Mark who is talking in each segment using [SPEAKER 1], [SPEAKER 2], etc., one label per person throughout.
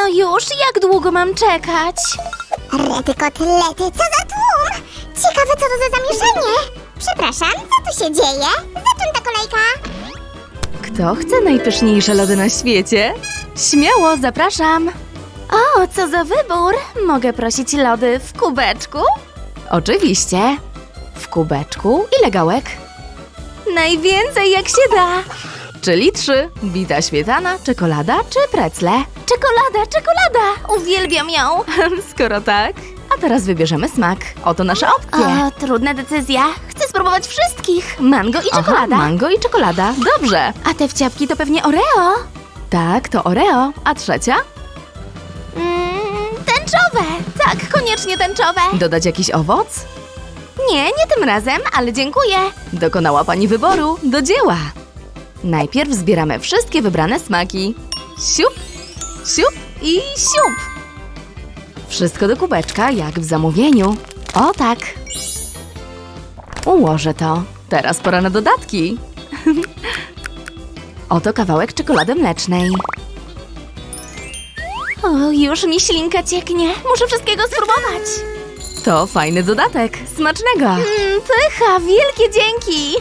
[SPEAKER 1] No już, jak długo mam czekać?
[SPEAKER 2] Rety kotlety, co za tłum! Ciekawe, co to za zamieszanie. Przepraszam, co tu się dzieje? Za czym ta kolejka?
[SPEAKER 1] Kto chce najpyszniejsze lody na świecie? Śmiało, zapraszam. O, co za wybór! Mogę prosić lody w kubeczku? Oczywiście. W kubeczku ile gałek? Najwięcej jak się da. Czyli trzy. Bita śmietana, czekolada czy precle? Czekolada, czekolada! Uwielbiam ją! Skoro tak, a teraz wybierzemy smak. Oto nasze opcje.
[SPEAKER 2] O, trudna decyzja.
[SPEAKER 1] Chcę spróbować wszystkich. Mango i czekolada. mango i czekolada. Dobrze. A te wciapki to pewnie Oreo? Tak, to Oreo. A trzecia?
[SPEAKER 2] Mm, tęczowe.
[SPEAKER 1] Tak, koniecznie tęczowe. Dodać jakiś owoc? Nie, nie tym razem, ale dziękuję. Dokonała pani wyboru. Do dzieła. Najpierw zbieramy wszystkie wybrane smaki. Siup, siup i siup. Wszystko do kubeczka, jak w zamówieniu. O tak. Ułożę to. Teraz pora na dodatki. Oto kawałek czekolady mlecznej. O, już mi ślinka cieknie. Muszę wszystkiego spróbować. To fajny dodatek. Smacznego. Mm, pycha, wielkie dzięki.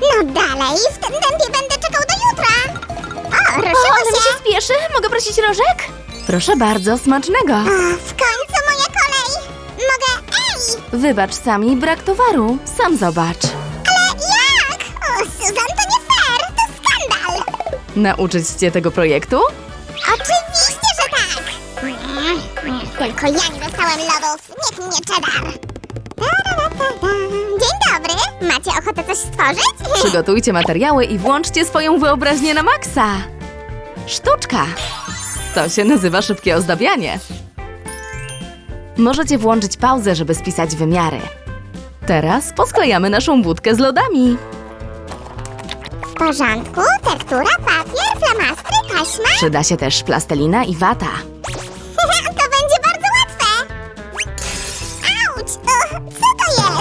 [SPEAKER 2] No dalej, w tym tempie będę czekał do jutra. O,
[SPEAKER 1] O,
[SPEAKER 2] ruszyło
[SPEAKER 1] mi
[SPEAKER 2] się.
[SPEAKER 1] się spieszy. Mogę prosić rożek? Proszę bardzo, smacznego.
[SPEAKER 2] O, w końcu moja kolej. Mogę... Ej!
[SPEAKER 1] Wybacz sami, brak towaru. Sam zobacz.
[SPEAKER 2] Ale jak? O, Susan, to nie fair. To skandal.
[SPEAKER 1] Nauczyć cię tego projektu?
[SPEAKER 2] Oczywiście, że tak! Mm, Tylko ja nie dostałem lodów, mnie cheddar! Ta-ra-ra-ta-ta. Dzień dobry! Macie ochotę coś stworzyć?
[SPEAKER 1] Przygotujcie materiały i włączcie swoją wyobraźnię na maksa. Sztuczka. To się nazywa szybkie ozdabianie. Możecie włączyć pauzę, żeby spisać wymiary. Teraz posklejamy naszą budkę z lodami.
[SPEAKER 2] W porządku, tektura, papier, flamastry, taśma.
[SPEAKER 1] Przyda się też plastelina i wata.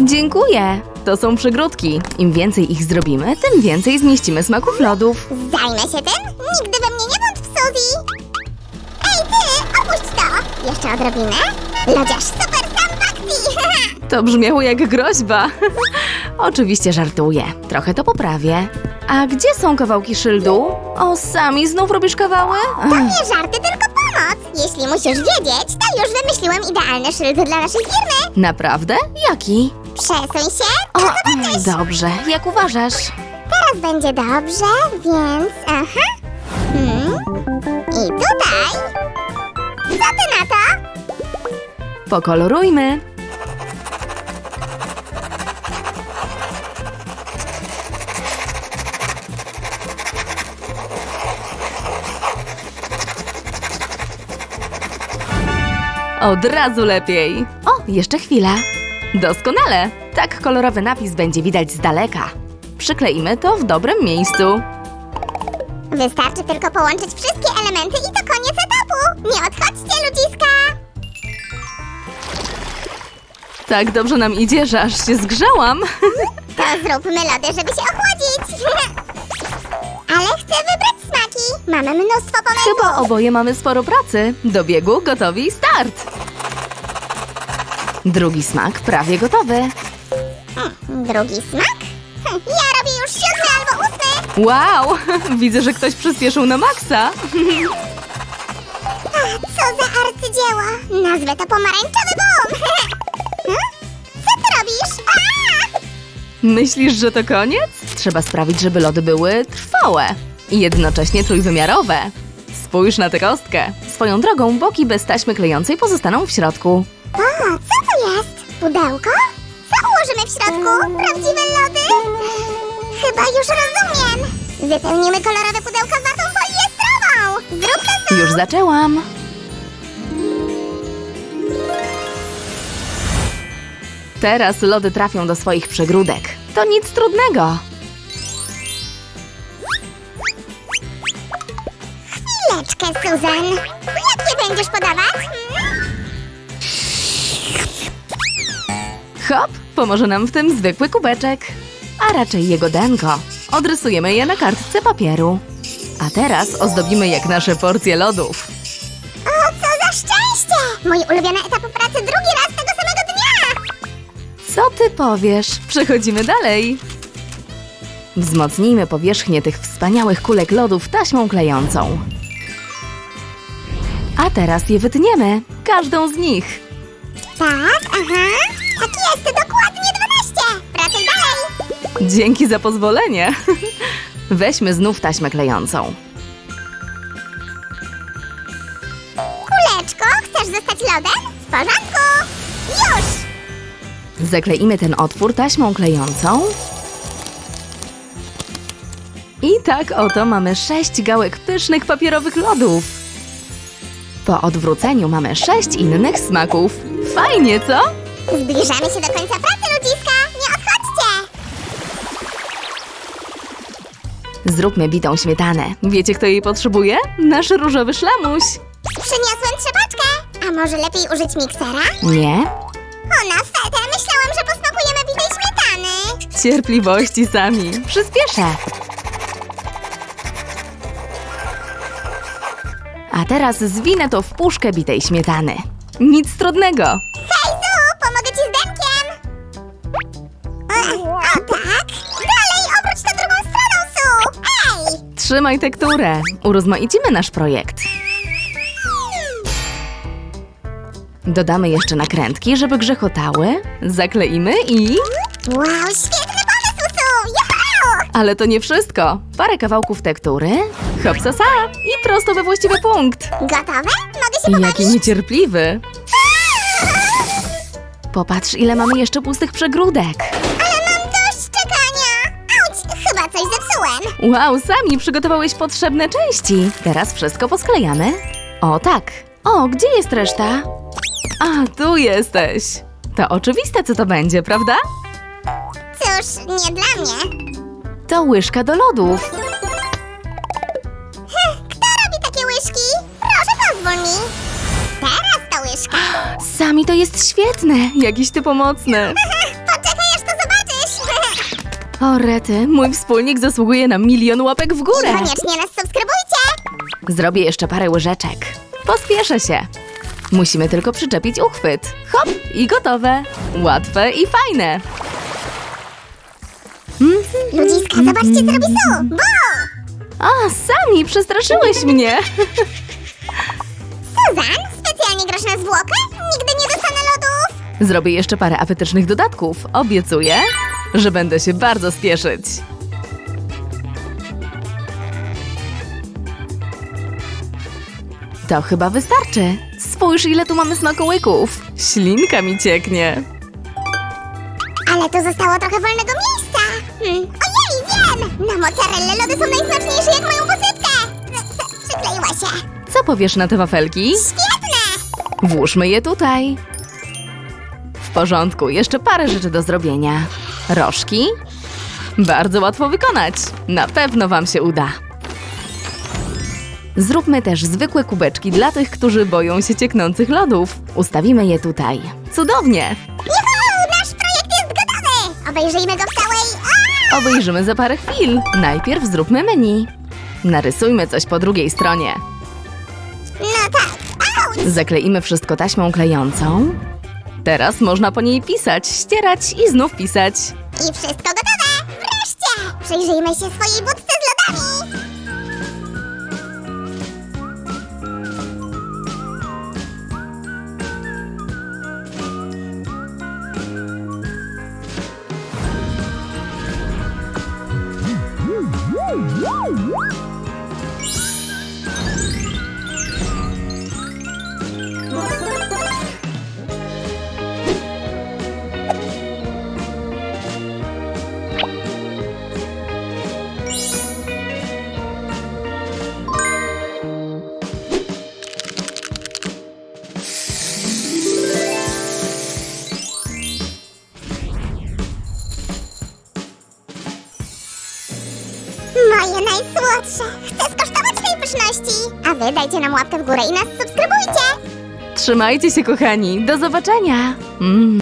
[SPEAKER 1] Dziękuję. To są przygródki. Im więcej ich zrobimy, tym więcej zmieścimy smaków lodów.
[SPEAKER 2] Zajmę się tym? Nigdy we mnie nie wątp, Suzy! Ej, ty! Opuść to! Jeszcze odrobinę. Lodziarz super sam!
[SPEAKER 1] To brzmiało jak groźba. Oczywiście żartuję. Trochę to poprawię. A gdzie są kawałki szyldu? O, sami znów robisz kawały?
[SPEAKER 2] To nie żarty, tylko pomoc! Jeśli musisz wiedzieć, to już wymyśliłem idealny szyld dla naszej firmy!
[SPEAKER 1] Naprawdę? Jaki?
[SPEAKER 2] Przesuń się,
[SPEAKER 1] O,
[SPEAKER 2] to
[SPEAKER 1] mm,
[SPEAKER 2] zobaczysz!
[SPEAKER 1] dobrze. Jak uważasz?
[SPEAKER 2] Teraz będzie dobrze, więc... aha. Hmm. I tutaj... Co ty na to?
[SPEAKER 1] Pokolorujmy. Od razu lepiej. O, jeszcze chwila. Doskonale. Tak kolorowy napis będzie widać z daleka. Przykleimy to w dobrym miejscu.
[SPEAKER 2] Wystarczy tylko połączyć wszystkie elementy i to koniec etapu! Nie odchodźcie, ludziska!
[SPEAKER 1] Tak dobrze nam idzie, że aż się zgrzałam.
[SPEAKER 2] To zróbmy lody, żeby się ochłodzić! Ale chcę wybrać smaki! Mamy mnóstwo pomysłów!
[SPEAKER 1] Chyba oboje mamy sporo pracy. Do biegu, gotowi, start! Drugi smak prawie gotowy.
[SPEAKER 2] Hmm, Drugi smak? Hm, Ja robię już siódmy albo ósmy!
[SPEAKER 1] Wow! Widzę, że ktoś przyspieszył na maksa.
[SPEAKER 2] Co za arcydzieło! Nazwę to pomarańczowy boom! Hm? Co ty robisz? A!
[SPEAKER 1] Myślisz, że to koniec? Trzeba sprawić, żeby lody były trwałe i jednocześnie trójwymiarowe. Spójrz na tę kostkę. Swoją drogą boki bez taśmy klejącej pozostaną w środku.
[SPEAKER 2] O, co to jest? Pudełko? Co ułożymy w środku? Prawdziwe lody? Chyba już rozumiem! Wypełnimy kolorowe pudełka watą poliestrową! Zrób to
[SPEAKER 1] Już zaczęłam. Teraz lody trafią do swoich przegródek. To nic trudnego.
[SPEAKER 2] chwileczkę, Susan.
[SPEAKER 1] Pomoże nam w tym zwykły kubeczek. A raczej jego denko. Odrysujemy je na kartce papieru. A teraz ozdobimy jak nasze porcje lodów.
[SPEAKER 2] O, Oczywiście! Mój ulubiony etap pracy drugi raz tego samego dnia!
[SPEAKER 1] Co ty powiesz? Przechodzimy dalej. Wzmocnijmy powierzchnię tych wspaniałych kulek lodów taśmą klejącą. A teraz je wytniemy, każdą z nich.
[SPEAKER 2] Tak, aha. Tak jest, dokładnie 12! Pracuj dalej!
[SPEAKER 1] Dzięki za pozwolenie. Weźmy znów taśmę klejącą.
[SPEAKER 2] Kuleczko, chcesz zostać lodem? W porządku! Już!
[SPEAKER 1] Zakleimy ten otwór taśmą klejącą. I tak oto mamy sześć gałek pysznych papierowych lodów. Po odwróceniu mamy sześć innych smaków. Fajnie, co?
[SPEAKER 2] Zbliżamy się do końca pracy,
[SPEAKER 1] Zróbmy bitą śmietanę. Wiecie, kto jej potrzebuje? Nasz różowy szlamuś.
[SPEAKER 2] Przyniosłem trzepaczkę! A może lepiej użyć miksera?
[SPEAKER 1] Nie?
[SPEAKER 2] O, na fetę! Myślałam, że posmakujemy bitej śmietany!
[SPEAKER 1] Cierpliwości sami. Przyspieszę. A teraz zwinę to w puszkę bitej śmietany. Nic trudnego. Trzymaj tekturę. Urozmaicimy nasz projekt. Dodamy jeszcze nakrętki, żeby grzechotały. Zakleimy i...
[SPEAKER 2] Wow, świetny pomysł, Su! Juhu!
[SPEAKER 1] Ale to nie wszystko. Parę kawałków tektury. Hopsasa i prosto we właściwy punkt.
[SPEAKER 2] Gotowe? Mogę się
[SPEAKER 1] Jaki niecierpliwy. Popatrz, ile mamy jeszcze pustych przegródek. Wow, sami przygotowałeś potrzebne części. Teraz wszystko posklejamy. O tak. O, gdzie jest reszta? A, tu jesteś. To oczywiste, co to będzie, prawda?
[SPEAKER 2] Cóż, nie dla mnie.
[SPEAKER 1] To łyżka do lodów.
[SPEAKER 2] Kto robi takie łyżki? Proszę pozwól mi. Teraz ta łyżka.
[SPEAKER 1] Sami to jest świetne. Jakiś ty pomocny. O, rety, mój wspólnik zasługuje na milion łapek w
[SPEAKER 2] I
[SPEAKER 1] górę.
[SPEAKER 2] koniecznie nas subskrybujcie.
[SPEAKER 1] Zrobię jeszcze parę łyżeczek. Pospieszę się. Musimy tylko przyczepić uchwyt. Hop i gotowe. Łatwe i fajne. Mhm.
[SPEAKER 2] Ludziska, zobaczcie, co robi Su. Bo!
[SPEAKER 1] A, sami przestraszyłeś mnie.
[SPEAKER 2] Suzan, specjalnie grasz na zwłokę? Nigdy nie dostanę lodów.
[SPEAKER 1] Zrobię jeszcze parę apetycznych dodatków. Obiecuję, że będę się bardzo spieszyć. To chyba wystarczy. Spójrz, ile tu mamy smakołyków. Ślinka mi cieknie.
[SPEAKER 2] Ale tu zostało trochę wolnego miejsca. Hmm. Ojej, wiem! Na mozzarellę lody są najsmaczniejsze jak moją posypkę. Przykleiła się.
[SPEAKER 1] Co powiesz na te wafelki?
[SPEAKER 2] Świetne!
[SPEAKER 1] Włóżmy je tutaj. W porządku, jeszcze parę rzeczy do zrobienia. Rożki? Bardzo łatwo wykonać. Na pewno Wam się uda. Zróbmy też zwykłe kubeczki dla tych, którzy boją się cieknących lodów. Ustawimy je tutaj. Cudownie!
[SPEAKER 2] Juhu! Nasz projekt jest gotowy! Obejrzyjmy go w całej... A!
[SPEAKER 1] Obejrzymy za parę chwil. Najpierw zróbmy menu. Narysujmy coś po drugiej stronie.
[SPEAKER 2] No tak. Auć!
[SPEAKER 1] Zakleimy wszystko taśmą klejącą. Teraz można po niej pisać, ścierać i znów pisać.
[SPEAKER 2] I wszystko gotowe! Wreszcie! Przyjrzyjmy się swojej budce z lodami! Moje najsłodsze! Chcę skosztować tej pyszności! A wy dajcie nam łapkę w górę i nas subskrybujcie!
[SPEAKER 1] Trzymajcie się, kochani. Do zobaczenia. Mm.